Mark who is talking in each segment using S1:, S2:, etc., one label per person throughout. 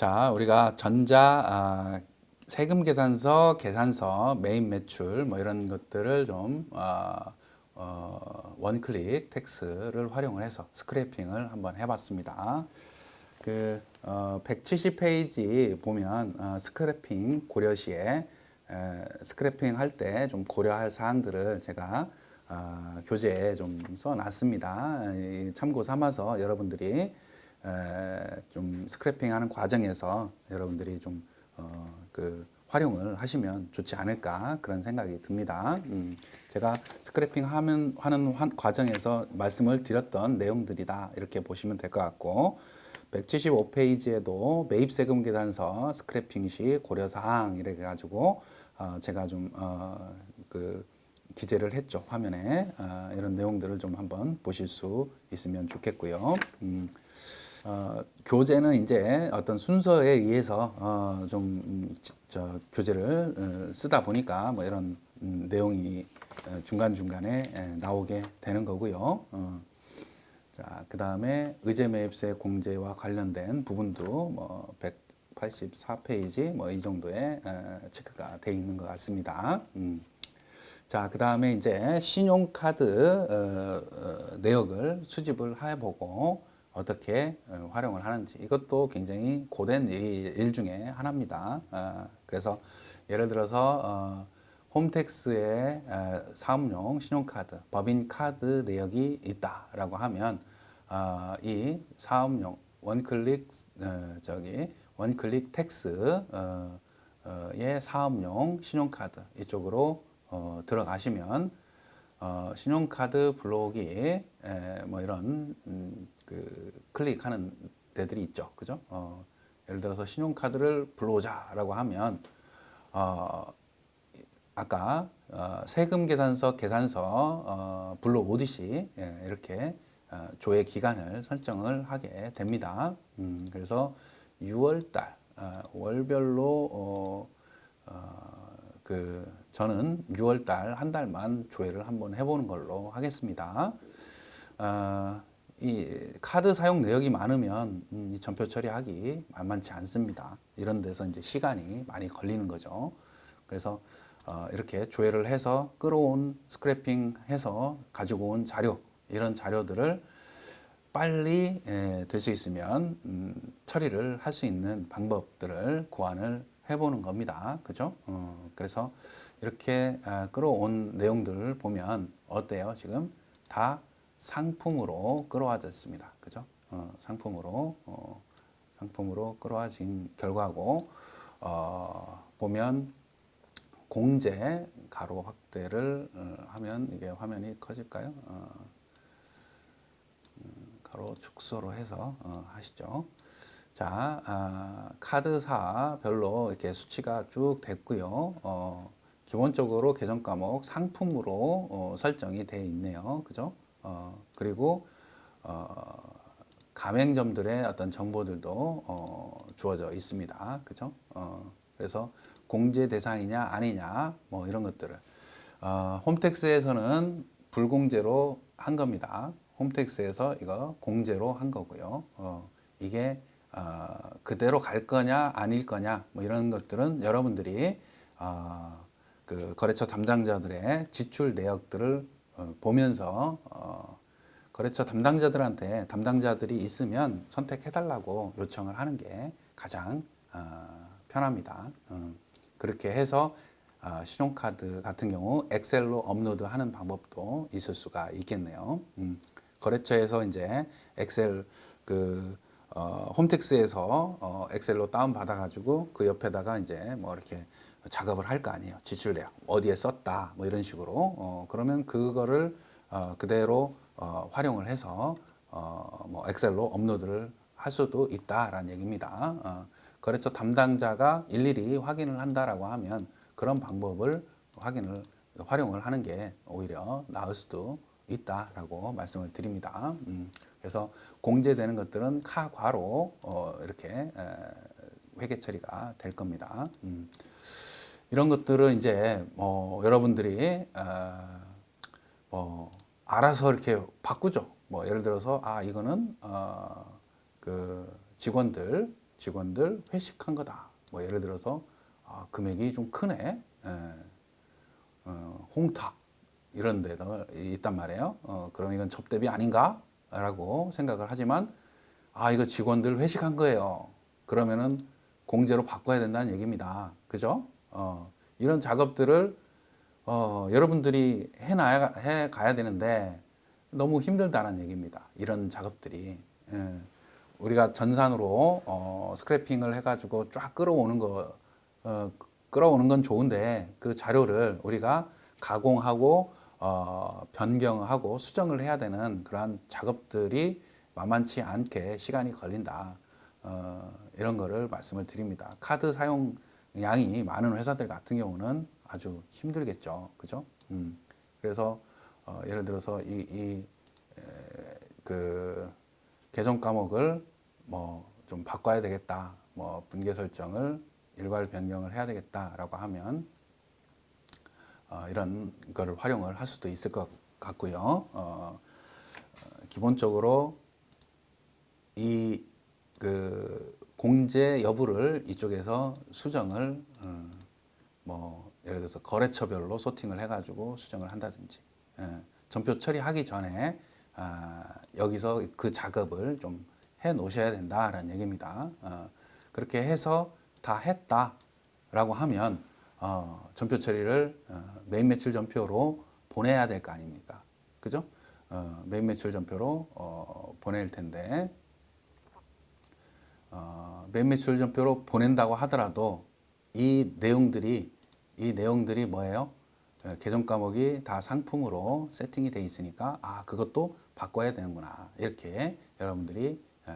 S1: 자, 우리가 전자 아, 세금 계산서, 계산서, 메인 매출 뭐 이런 것들을 좀 어, 어, 원클릭 텍스를 활용을 해서 스크래핑을 한번 해봤습니다. 그 어, 170페이지 보면 어, 스크래핑 고려 시에 에, 스크래핑 할 때 좀 고려할 사항들을 제가 어, 교재에 좀 써놨습니다. 이 참고 삼아서 여러분들이 에, 좀 스크래핑하는 과정에서 여러분들이 좀 어, 그 활용을 하시면 좋지 않을까 그런 생각이 듭니다. 음, 제가 스크래핑 하면 하는 환- 과정에서 말씀을 드렸던 내용들이다 이렇게 보시면 될 것 같고 175페이지에도 매입 세금 계산서 스크래핑 시 고려 사항 이렇게 가지고 어, 제가 좀어그 기재를 했죠 화면에 어, 이런 내용들을 좀 한번 보실 수 있으면 좋겠고요. 음, 어, 교재는 이제 어떤 순서에 의해서 어, 좀 저, 교재를 어, 쓰다 보니까 뭐 이런 음, 내용이 중간 중간에 나오게 되는 거고요. 어, 자, 그 다음에 의제 매입세 공제와 관련된 부분도 뭐 184페이지 뭐 이 정도의 에, 체크가 돼 있는 것 같습니다. 음. 자, 그 다음에 이제 신용카드 어, 어, 내역을 수집을 해보고 어떻게 어, 활용을 하는지 이것도 굉장히 고된 일, 일 중에 하나입니다. 어, 그래서 예를 들어서 어, 홈택스에 어, 사업용 신용카드, 법인카드 내역이 있다라고 하면 어, 이 사업용 원클릭 어, 저기 원클릭 텍스 어, 어, 의 사업용 신용카드 이쪽으로 어, 들어가시면 어, 신용카드 블록이 에, 뭐 이런 음, 그 클릭하는 데들이 있죠, 그죠? 어, 예를 들어서 신용카드를 불러오자라고 하면 어, 아까 어, 세금 계산서 계산서 어, 불러오듯이 예, 이렇게 어, 조회 기간을 설정을 하게 됩니다. 음, 그래서 6월달 어, 월별로 어, 어, 그 저는 6월달 한 달만 조회를 한번 해보는 걸로 하겠습니다. 어, 이 카드 사용 내역이 많으면 음, 이 전표 처리하기 만만치 않습니다. 이런 데서 이제 시간이 많이 걸리는 거죠. 그래서 어, 이렇게 조회를 해서 끌어온 스크래핑 해서 가지고 온 자료 이런 자료들을 빨리 될 수 있으면 음, 처리를 할 수 있는 방법들을 고안을 해보는 겁니다. 그죠? 어, 그래서 이렇게 아, 끌어온 내용들을 보면 어때요? 지금 다 상품으로 끌어와졌습니다. 그죠? 어, 상품으로 어, 상품으로 끌어와진 결과고 어, 보면 공제 가로 확대를 어, 하면 이게 화면이 커질까요? 어, 음, 가로 축소로 해서 어, 하시죠. 자, 아, 카드사별로 이렇게 수치가 쭉 됐고요. 어, 기본적으로 계정 과목 상품으로 어, 설정이 돼 있네요. 그죠? 어, 그리고 어, 가맹점들의 어떤 정보들도 어, 주어져 있습니다. 그죠? 어, 그래서 공제 대상이냐 아니냐 뭐 이런 것들을 어, 홈택스에서는 불공제로 한 겁니다. 홈택스에서 이거 공제로 한 거고요. 어, 이게 어, 그대로 갈 거냐 아닐 거냐 뭐 이런 것들은 여러분들이 어, 그 거래처 담당자들의 지출 내역들을 어, 보면서 어, 거래처 담당자들한테 담당자들이 있으면 선택해달라고 요청을 하는 게 가장 어, 편합니다. 어, 그렇게 해서 아, 신용카드 같은 경우 엑셀로 업로드하는 방법도 있을 수가 있겠네요. 음, 거래처에서 이제 엑셀 그 어, 홈택스에서 어, 엑셀로 다운 받아가지고 그 옆에다가 이제 뭐 이렇게 작업을 할 거 아니에요. 지출 내역 어디에 썼다 뭐 이런 식으로 어, 그러면 그거를 어, 그대로 어, 활용을 해서 어, 뭐 엑셀로 업로드를 할 수도 있다라는 얘기입니다. 어, 거래처 담당자가 일일이 확인을 한다라고 하면 그런 방법을 확인을 활용을 하는 게 오히려 나을 수도 있다라고 말씀을 드립니다. 음, 그래서 공제되는 것들은 카과로 어, 이렇게 에, 회계 처리가 될 겁니다. 음, 이런 것들은 이제 뭐 여러분들이 어, 뭐 알아서 이렇게 바꾸죠. 뭐 예를 들어서 아 이거는 어, 그 직원들 직원들 회식한 거다. 뭐 예를 들어서 아, 금액이 좀 크네. 예. 어, 홍탁 이런 데도 있단 말이에요. 어, 그럼 이건 접대비 아닌가라고 생각을 하지만 아 이거 직원들 회식한 거예요. 그러면은 공제로 바꿔야 된다는 얘기입니다. 그죠? 어, 이런 작업들을 어, 여러분들이 해놔야 해 가야 되는데 너무 힘들다는 얘기입니다. 이런 작업들이 예. 우리가 전산으로 어, 스크래핑을 해가지고 쫙 끌어오는 거 어, 끌어오는 건 좋은데 그 자료를 우리가 가공하고 어, 변경하고 수정을 해야 되는 그러한 작업들이 만만치 않게 시간이 걸린다. 어, 이런 거를 말씀을 드립니다. 카드 사용 양이 많은 회사들 같은 경우는 아주 힘들겠죠. 그죠? 음. 그래서 어, 예를 들어서 이, 이 에, 그 계정 과목을 뭐 좀 바꿔야 되겠다. 뭐 분계 설정을 일괄 변경을 해야 되겠다라고 하면 어, 이런 거를 활용을 할 수도 있을 것 같고요. 어, 어, 기본적으로 이그 공제 여부를 이쪽에서 수정을 음, 뭐 예를 들어서 거래처별로 소팅을 해가지고 수정을 한다든지 예, 전표 처리하기 전에 아, 여기서 그 작업을 좀 해 놓으셔야 된다라는 얘기입니다. 어, 그렇게 해서 다 했다라고 하면 어, 전표 처리를 어, 메인 매출 전표로 보내야 될 거 아닙니까? 그죠? 어, 메인 매출 전표로 어, 보낼 텐데 어, 메인 매출 전표로 보낸다고 하더라도 이 내용들이 이 내용들이 뭐예요? 어, 계정 과목이 다 상품으로 세팅이 돼 있으니까 아 그것도 바꿔야 되는구나 이렇게 여러분들이 에,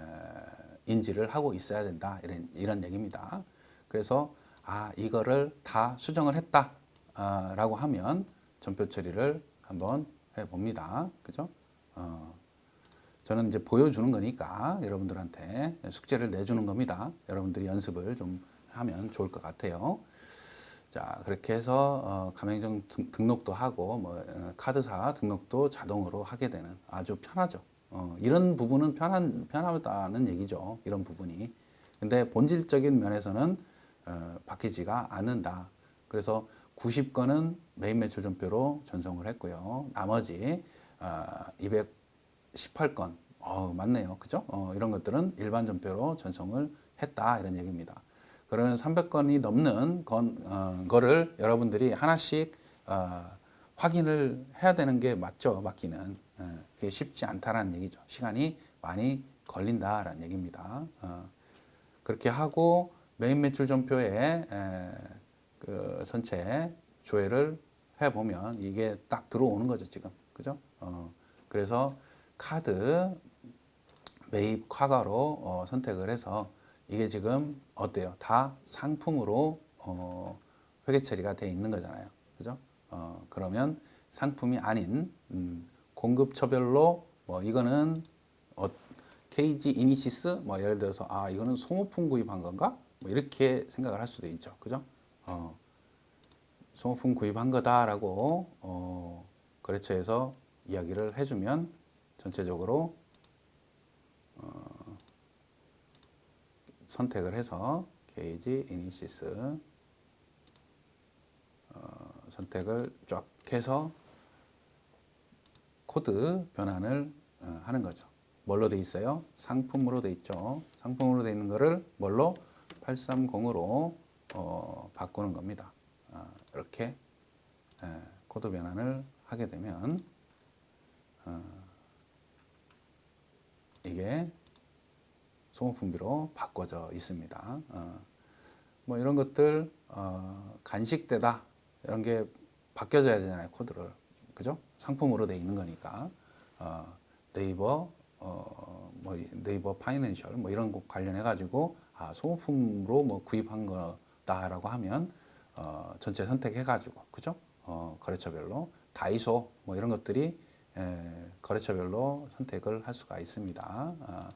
S1: 인지를 하고 있어야 된다 이런 이런 얘기입니다. 그래서 아 이거를 다 수정을 했다라고 하면 전표 처리를 한번 해봅니다. 그죠? 어, 저는 이제 보여주는 거니까 여러분들한테 숙제를 내주는 겁니다. 여러분들이 연습을 좀 하면 좋을 것 같아요. 자 그렇게 해서 어, 가맹점 등- 등록도 하고 뭐 어, 카드사 등록도 자동으로 하게 되는 아주 편하죠. 어, 이런 부분은 편한 편하다는 얘기죠. 이런 부분이. 근데 본질적인 면에서는 어, 바뀌지가 않는다. 그래서 90건은 메인 매출 전표로 전송을 했고요. 나머지 어, 218건, 어, 맞네요, 그죠? 어, 이런 것들은 일반 전표로 전송을 했다 이런 얘기입니다. 그러면 300건이 넘는 건, 어, 거를 여러분들이 하나씩 어, 확인을 해야 되는 게 맞죠, 맞기는. 예, 그게 쉽지 않다라는 얘기죠. 시간이 많이 걸린다라는 얘기입니다. 어, 그렇게 하고 메인 매출 전표에 에, 그 전체 조회를 해 보면 이게 딱 들어오는 거죠 지금 그죠? 어, 그래서 카드 매입 과가로 어, 선택을 해서 이게 지금 어때요? 다 상품으로 어, 회계 처리가 돼 있는 거잖아요, 그죠? 어, 그러면 상품이 아닌 음, 공급처별로 뭐 이거는 어, KG 이니시스 뭐 예를 들어서 아 이거는 소모품 구입한 건가? 뭐 이렇게 생각을 할 수도 있죠. 그죠? 어, 소모품 구입한 거다라고 어, 거래처에서 이야기를 해주면 전체적으로 어, 선택을 해서 KG 이니시스 어, 선택을 쫙 해서 코드 변환을 어, 하는 거죠. 뭘로 돼 있어요? 상품으로 돼 있죠. 상품으로 돼 있는 거를 뭘로 830으로 어, 바꾸는 겁니다. 아, 이렇게 예, 코드 변환을 하게 되면 어, 이게 소모품비로 바꿔져 있습니다. 어, 뭐 이런 것들 어, 간식대다 이런 게 바뀌어져야 되잖아요 코드를 그죠? 상품으로 돼 있는 거니까 어, 네이버 어, 뭐 네이버 파이낸셜 뭐 이런 거 관련해 가지고 아 소모품으로 뭐 구입한 거다라고 하면 어, 전체 선택해 가지고 그죠? 어, 거래처별로 다이소 뭐 이런 것들이 에, 거래처별로 선택을 할 수가 있습니다. 아,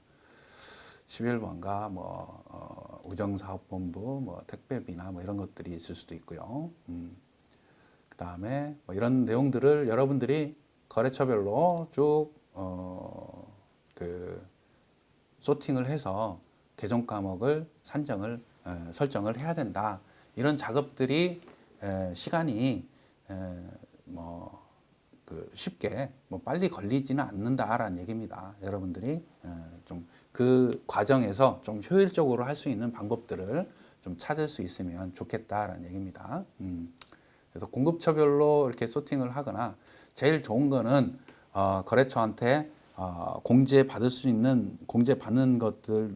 S1: 11번가 뭐 어, 우정사업본부 뭐 택배비나 뭐 이런 것들이 있을 수도 있고요. 음. 그 다음에 뭐 이런 내용들을 여러분들이 거래처별로 쭉 어, 그 소팅을 해서 개정 과목을 산정을 에, 설정을 해야 된다. 이런 작업들이 에, 시간이 에, 뭐 그 쉽게 뭐 빨리 걸리지는 않는다라는 얘기입니다. 여러분들이 좀 그 과정에서 좀 효율적으로 할 수 있는 방법들을 좀 찾을 수 있으면 좋겠다라는 얘기입니다. 음. 그래서 공급처별로 이렇게 소팅을 하거나 제일 좋은 거는 어, 거래처한테 어, 공제 받을 수 있는 공제 받는 것들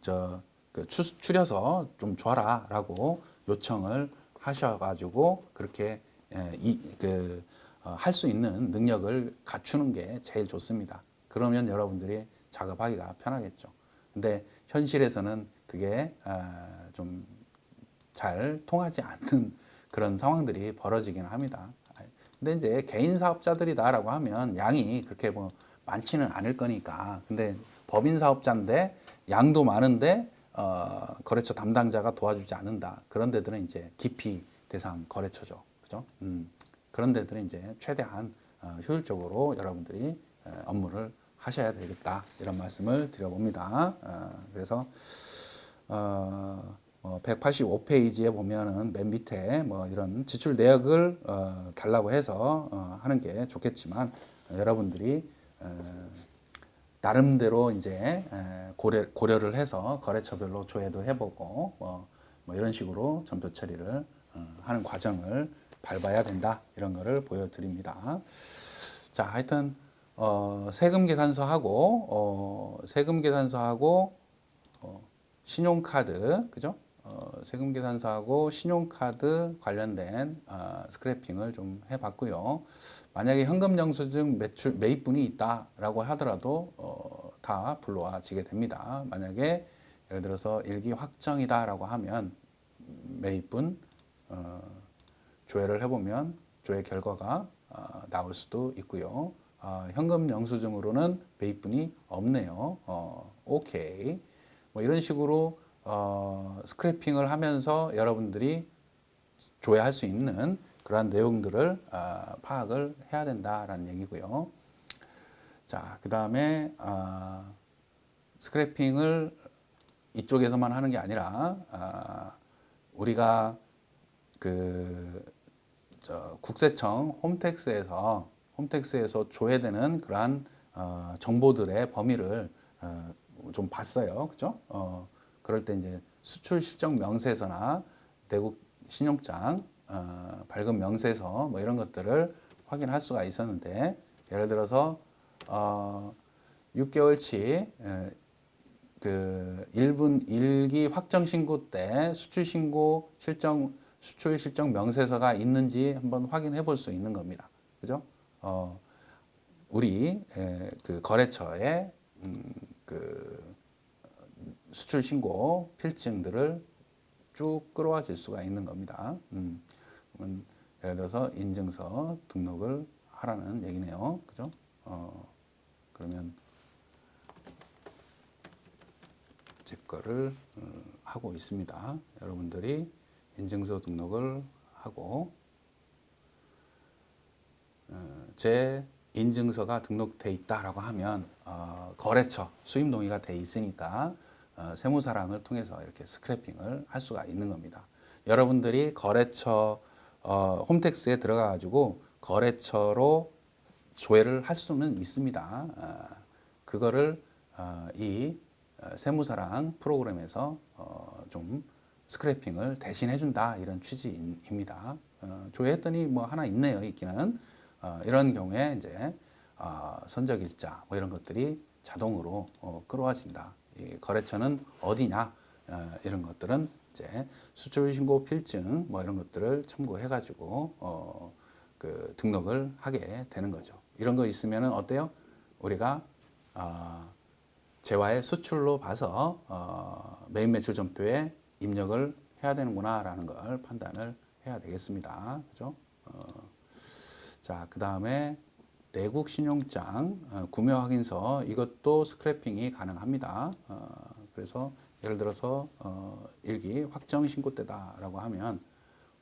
S1: 저 그 추려서 좀 줘라라고 요청을 하셔가지고 그렇게 예, 이그 어, 할 수 있는 능력을 갖추는 게 제일 좋습니다. 그러면 여러분들이 작업하기가 편하겠죠. 근데 현실에서는 그게 아, 좀잘 통하지 않는 그런 상황들이 벌어지기는 합니다. 근데 이제 개인 사업자들이다라고 하면 양이 그렇게 뭐 많지는 않을 거니까. 근데 법인 사업자인데 양도 많은데 어, 거래처 담당자가 도와주지 않는다. 그런 데들은 이제 기피 대상 거래처죠. 그죠? 음, 그런 데들은 이제 최대한 어, 효율적으로 여러분들이 어, 업무를 하셔야 되겠다. 이런 말씀을 드려봅니다. 어, 그래서 어, 어, 185페이지에 보면은 맨 밑에 뭐 이런 지출 내역을 어, 달라고 해서 어, 하는 게 좋겠지만 어, 여러분들이 어, 나름대로 이제 에, 고려, 고려를 해서 거래처별로 조회도 해보고 뭐, 뭐 이런 식으로 전표 처리를 어, 하는 과정을 밟아야 된다 이런 거를 보여드립니다. 자, 하여튼 어, 세금 계산서하고 어, 세금 계산서하고 어, 신용카드 그죠? 어, 세금 계산서하고 신용카드 관련된 어, 스크래핑을 좀 해봤고요. 만약에 현금 영수증 매출 매입분이 있다라고 하더라도 어, 다 불러와지게 됩니다. 만약에 예를 들어서 일기 확정이다라고 하면 매입분 어, 조회를 해보면 조회 결과가 어, 나올 수도 있고요. 어, 현금 영수증으로는 매입분이 없네요. 어, 오케이. 뭐 이런 식으로 어, 스크래핑을 하면서 여러분들이 조회할 수 있는 그러한 내용들을 어, 파악을 해야 된다라는 얘기고요. 자, 그 다음에 어, 스크래핑을 이쪽에서만 하는 게 아니라 어, 우리가 그 국세청 홈택스에서 홈택스에서 조회되는 그러한 어, 정보들의 범위를 어, 좀 봤어요, 그죠? 어, 그럴 때 이제 수출 실적 명세서나 내국 신용장 어, 발급 명세서 뭐 이런 것들을 확인할 수가 있었는데 예를 들어서 어, 6개월치 에, 그 1분 1기 확정 신고 때 수출 신고 실정 수출 실적 명세서가 있는지 한번 확인해 볼 수 있는 겁니다. 그죠? 어, 우리 에, 그 거래처에 음, 그 수출 신고 필증들을 쭉 끌어와질 수가 있는 겁니다. 음, 예를 들어서 인증서 등록을 하라는 얘기네요. 그죠? 어, 그러면 제 거를 어, 하고 있습니다. 여러분들이 인증서 등록을 하고 어, 제 인증서가 등록돼 있다라고 하면 어, 거래처 수입 동의가 돼 있으니까 어, 세무사랑을 통해서 이렇게 스크래핑을 할 수가 있는 겁니다. 여러분들이 거래처 어, 홈택스에 들어가 가지고 거래처로 조회를 할 수는 있습니다. 어, 그거를 어, 이 어, 세무사랑 프로그램에서 어, 좀 스크래핑을 대신 해준다 이런 취지입니다. 어, 조회했더니 뭐 하나 있네요 있기는 어, 이런 경우에 이제 어, 선적 일자 뭐 이런 것들이 자동으로 어, 끌어와진다. 이 거래처는 어디냐 어, 이런 것들은 이제 수출 신고 필증 뭐 이런 것들을 참고해 가지고 어, 그 등록을 하게 되는 거죠. 이런 거 있으면은 어때요? 우리가 어, 재화의 수출로 봐서 어, 메인 매출 전표에 입력을 해야 되는구나라는 걸 판단을 해야 되겠습니다. 그죠? 어, 자, 그 다음에 내국 신용장 어, 구매 확인서 이것도 스크래핑이 가능합니다. 어, 그래서 예를 들어서 어, 일기 확정 신고 때다라고 하면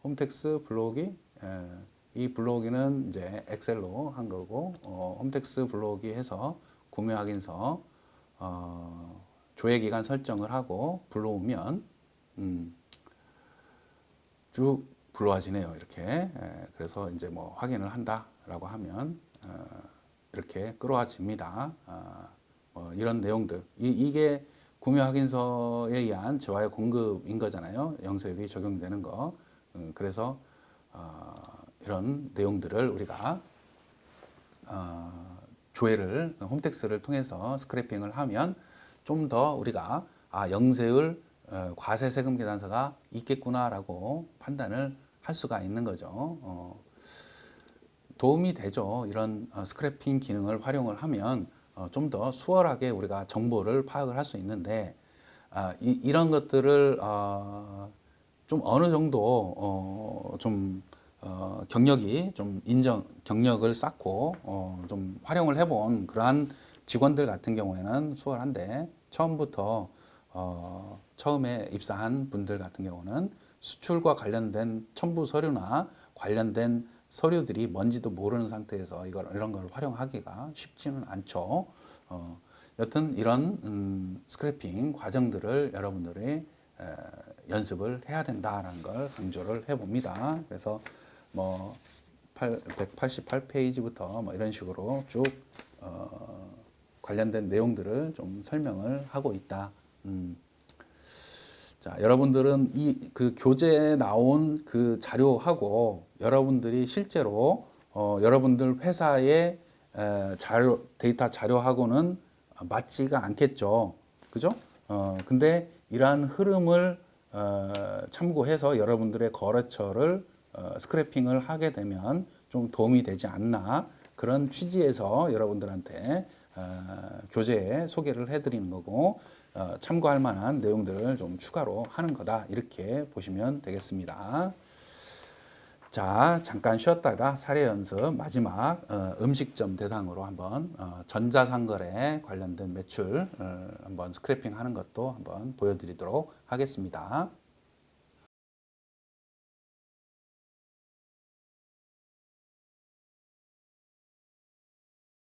S1: 홈택스 블로기 에, 이 블로기는 이제 엑셀로 한 거고 어, 홈택스 블로기 해서 구매 확인서 어, 조회 기간 설정을 하고 불러오면 음, 쭉 불러와지네요. 이렇게. 예, 그래서 이제 뭐 확인을 한다라고 하면 어, 이렇게 끌어와집니다. 아, 뭐 이런 내용들. 이, 이게 구매 확인서에 의한 재화의 공급인 거잖아요. 영세율이 적용되는 거. 음, 그래서 어, 이런 내용들을 우리가 어, 조회를 홈택스를 통해서 스크래핑을 하면 좀 더 우리가 아 영세율 어, 과세 세금 계산서가 있겠구나라고 판단을 할 수가 있는 거죠. 어, 도움이 되죠. 이런 어, 스크래핑 기능을 활용을 하면 어, 좀더 수월하게 우리가 정보를 파악을 할 수 있는데 아, 이, 이런 것들을 어, 좀 어느 정도 어, 좀 어, 경력이 좀 인정 경력을 쌓고 어, 좀 활용을 해본 그러한 직원들 같은 경우에는 수월한데 처음부터 어, 처음에 입사한 분들 같은 경우는 수출과 관련된 첨부 서류나 관련된 서류들이 뭔지도 모르는 상태에서 이걸 이런 걸 활용하기가 쉽지는 않죠. 어, 여튼 이런 음, 스크래핑 과정들을 여러분들이 에, 연습을 해야 된다라는 걸 강조를 해봅니다. 그래서 뭐 188페이지부터 뭐 이런 식으로 쭉 어, 관련된 내용들을 좀 설명을 하고 있다. 음. 자, 여러분들은 이 그 교재에 나온 그 자료하고 여러분들이 실제로 어, 여러분들 회사의 에, 자료 데이터 자료하고는 맞지가 않겠죠. 그죠? 어, 근데 이러한 흐름을 어, 참고해서 여러분들의 거래처를 어, 스크래핑을 하게 되면 좀 도움이 되지 않나 그런 취지에서 여러분들한테 어, 교재에 소개를 해드리는 거고 어, 참고할 만한 내용들을 좀 추가로 하는 거다 이렇게 보시면 되겠습니다. 자 잠깐 쉬었다가 사례 연습 마지막 어, 음식점 대상으로 한번 어, 전자상거래 관련된 매출 어, 한번 스크래핑 하는 것도 한번 보여드리도록 하겠습니다.